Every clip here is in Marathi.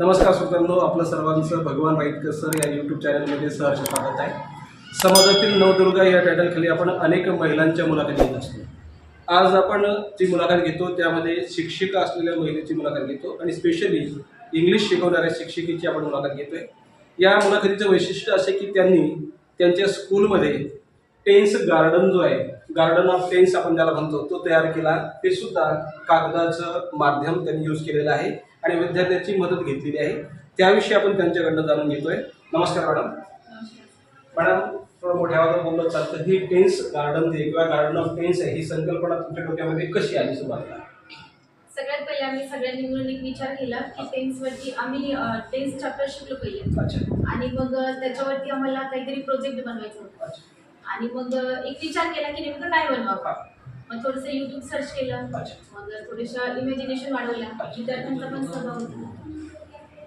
नमस्कार सुतांनो आपलं सर्वांचं भगवान राईतकर सर या यूट्यूब चॅनलमध्ये सहर्ष स्वागत आहे. समाजातील नवदुर्गा या टायटलखाली आपण अनेक महिलांच्या मुलाखती घेत असतो. आज आपण जी मुलाखत घेतो त्यामध्ये शिक्षिका असलेल्या महिलेची मुलाखत घेतो आणि स्पेशली इंग्लिश शिकवणाऱ्या शिक्षिकेची आपण मुलाखत घेतोय. या मुलाखतीचं वैशिष्ट्य असे की त्यांनी त्यांच्या स्कूलमध्ये टेन्स गार्डन जो आहे गार्डन ऑफ टेन्स आपण ज्याला म्हणतो तो तयार केला. ते सुद्धा कागदाचं माध्यम त्यांनी यूज केलेलं आहे. आणि विद्यार्थ्याची मदत घेतलेली आहे. त्याविषयी आपण त्यांच्याकडनं जाणून घेतोय. नमस्कार मॅडम. मॅडम थोडं मोठ्या आवाजात बोललं चालतं. ही टेन्स गार्डन जे किंवा गार्डन ऑफ टेन्स आहे. ही संकल्पना तुमच्या डोक्यामध्ये कशी आली सुरुवातीला? सगळ्यात पहिले आम्ही सगळ्यांनी मिळून एक विचार केला की टेन्स वरती आम्ही टेन्स चॅप्टर शिकलो पहिले. आणि मग त्याच्यावरती आम्हाला काहीतरी प्रोजेक्ट बनवायचा होता. आणि मग एक विचार केला की नेमकं काय बनवावं? हा. मग थोडंसं युट्यूब सर्च केलं. मग थोड्याशा इमॅजिनेशन वाढवल्या विद्यार्थ्यांचा पण सहभाग होता.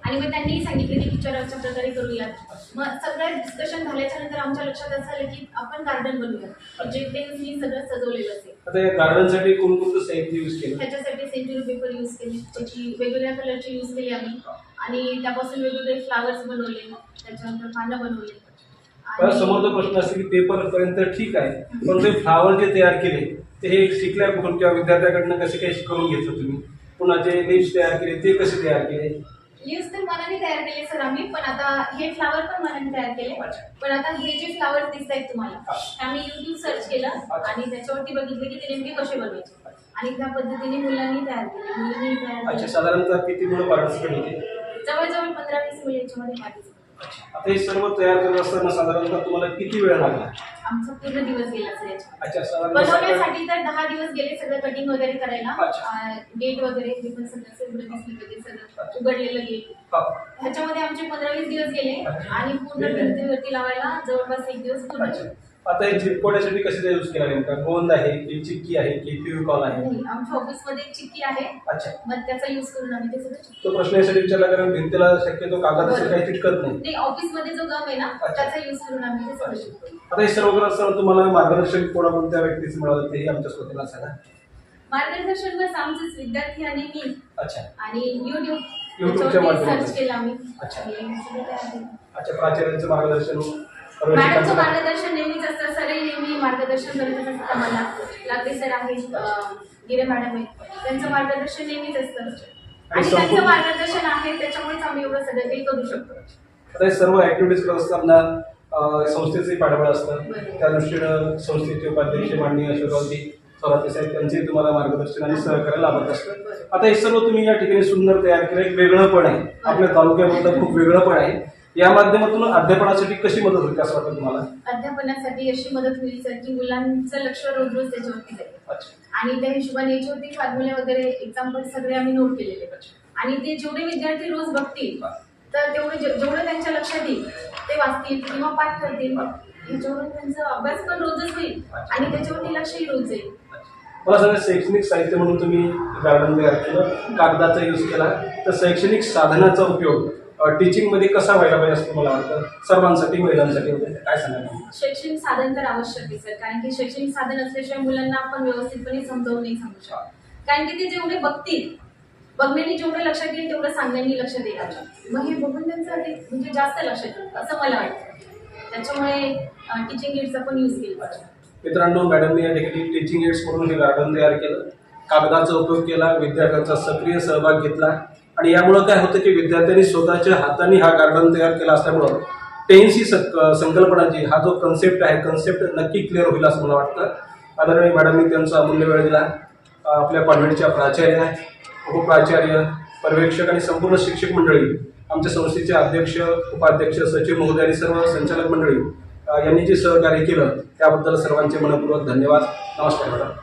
आणि मग त्यांनी सांगितलं की टीचर अशा प्रकारे करूयात. मग सगळं डिस्कशन झाल्याच्यानंतर आमच्या लक्षात असं आलं की आपण गार्डन बनवूया जे टेन्सनी सगळं सजवलेलं असेल. आता या गार्डनसाठी कोणकोणतं साहित्य यूज केलं? ह्याच्यासाठी सेंचुरी पेपर यूज केले. त्याची वेगवेगळ्या कलरची यूज केली आम्ही. आणि त्यापासून वेगवेगळे फ्लावर्स बनवले. त्याच्यानंतर पानं बनवले. समोरचा प्रश्न असेल की पेपर पर्यंत ठीक आहे. पण ते फ्लावर जे तयार केले ते हे शिकल्या कुठून किंवा विद्यार्थ्याकडनं कसे काही करून घेतलं तुम्ही? पुन्हा जे लिप्स तयार केले ते कसे तयार केले? लीव्स तर मनाने तयार केले सर आम्ही पण आता हे फ्लावर पण मनाने तयार केले. पण आता हे जे फ्लावर दिसत आहेत तुम्हाला आम्ही युट्यूब सर्च केलं आणि त्याच्यावरती बघितलं की ते नेमके कसे बनवायचे. आणि त्या पद्धतीने मुलांनी तयार केले. मुलींनी तयार अच्छा साधारणतः किती मुलं पार्टिसिपेट होते? जवळजवळ पंधरा वीस मुली याच्यामध्ये participate आता हे सर्व तयार करत असताना साधारणतः तुम्हाला किती वेळ लागला? आमचा पूर्ण दिवस गेला सर याच्यात अच्छा बनवण्यासाठी तर दहा दिवस गेले सगळं कटिंग वगैरे करायला. अच्छा. गेट वगैरे हे पण सगळं सगळं दिसलं वगैरे सगळं उघडलेलं गेट हा. ह्याच्यामध्ये आमचे पंधरा वीस दिवस गेले आणि पूर्ण भिंतीवरती लावायला जवळपास एक दिवस पूर्ण अच्छा. आता हे चिपकवण्यासाठी कसे यूज केला नेमका? गोंद आहे? की चिक्की आहे की फेविकॉल आहे? नाही, आमच्या ऑफिसमध्ये एक चिक्की आहे. अच्छा. मग त्याचा युज करून आम्ही ते सगळं. तो प्रश्न यासाठी विचारला कारण भिंतीला शक्यतो कागदाचं काही चिटकत नाही. नाही ऑफिसमध्ये जो गम आहे ना अच्छा. त्याचा युज करून आम्ही ते सगळं शिकतो. आता हे सर्व करत असताना तुम्हाला मार्गदर्शन कोणाकोणत्या व्यक्तीचं मिळालं? तेही आमच्या श्रोत्याला सांगा. मार्गदर्शन बस आमचेच विद्यार्थी आणि मी. अच्छा. आणि युट्यूब YouTube च्या माध्यमातून. सर्च केलं आम्ही. अच्छा. आणि सगळं तयार केलं. अच्छा प्राचार्यांचं मार्गदर्शन. मॅडमचं मार्गदर्शन नेहमीच असतं. सरही नेहमी मार्गदर्शन करतच असतात आम्हाला लागते. सर गिरे मॅडम आहे त्यांचं मार्गदर्शन नेहमीच असतं. आणि त्यांचं मार्गदर्शन आहे त्याच्यामुळेच आम्ही एवढं सगळं काही करू शकतो. हे सर्व ऍक्टिव्हिटीज करत असताना संस्थेचंही पाठबळ असतं. त्या दृष्टीनं संस्थेचे उपाध्यक्ष माननीय अशोकरावजी सोराते साहेब त्यांचेही तुम्हाला मार्गदर्शन आणि सहकार्य लाभत असतं. आता हे सर्व तुम्ही या ठिकाणी सुंदर तयार केलं. एक वेगळं पण आहे. आपल्या तालुक्याबद्दल खूप वेगळं पण आहे. या माध्यमातून अध्यापनासाठी कशी मदत होईल असं वाटतं तुम्हाला? अध्यापनासाठी अशी मदत होईल सर की मुलांचं लक्ष रोज रोज त्याच्यावरती जाईल. आणि त्या हिशोबाने याच्यावरती फॉर्म्युले वगैरे एक्झाम्पल सगळे आम्ही नोट केलेले. आणि ते जेवढे विद्यार्थी रोज बघतील तर तेवढे जेवढं त्यांच्या लक्षात येईल ते वाचतील किंवा पाठ करतील. ह्याच्यावरून त्यांचा अभ्यास पण रोजच होईल आणि त्याच्यावरती लक्षही रोज जाईल. मला सांगा शैक्षणिक साहित्य म्हणून तुम्ही गार्डन तयार केलं कागदाचा यूज केला तर शैक्षणिक साधनाचा उपयोग टीचिंगमध्ये कसा व्हायला पाहिजे असं तुम्हाला वाटतं? सर्वांसाठी महिलांसाठी वगैरे काय सांगाल? शैक्षणिक साधन तर आवश्यक आहे सर. कारण की शैक्षणिक साधन असल्याशिवाय मुलांना आपण व्यवस्थितपणे समजावून नाही सांगू शकत. कारण की ते जेवढे बघतील बघण्याने जेवढं लक्षात येईल तेवढं सांगण्याने लक्षात येईल मग हे बघून त्यांचं म्हणजे जास्त लक्षात येईल असं मला वाटतं. त्याच्यामुळे टीचिंग एडचा पण यूज केला पाहिजे. मित्रांनो मॅडमने या ठिकाणी टीचिंग एड्स म्हणून हे गार्डन तयार केलं. कागदाचा उपयोग केला विद्यार्थ्यांचा सक्रिय सहभाग घेतला. आणि यामुळं काय होतं की विद्यार्थ्यांनी स्वतःच्या हाताने हा गार्डन तयार केला असल्यामुळं टेन्सी ही सक संकल्पनाची हा जो कन्सेप्ट आहे कन्सेप्ट नक्की क्लिअर होईल असं मला वाटतं. आदरणीय मॅडमनी त्यांचा अमूल्य वेळ दिला. आपल्या कॉन्व्हेंटच्या प्राचार्य उपप्राचार्य पर्यवेक्षक आणि संपूर्ण शिक्षक मंडळी आमच्या संस्थेचे अध्यक्ष उपाध्यक्ष सचिव महोदय आणि सर्व संचालक मंडळी यांनी जे सहकार्य केलं त्याबद्दल सर्वांचे मनपूर्वक धन्यवाद. नमस्कार मॅडम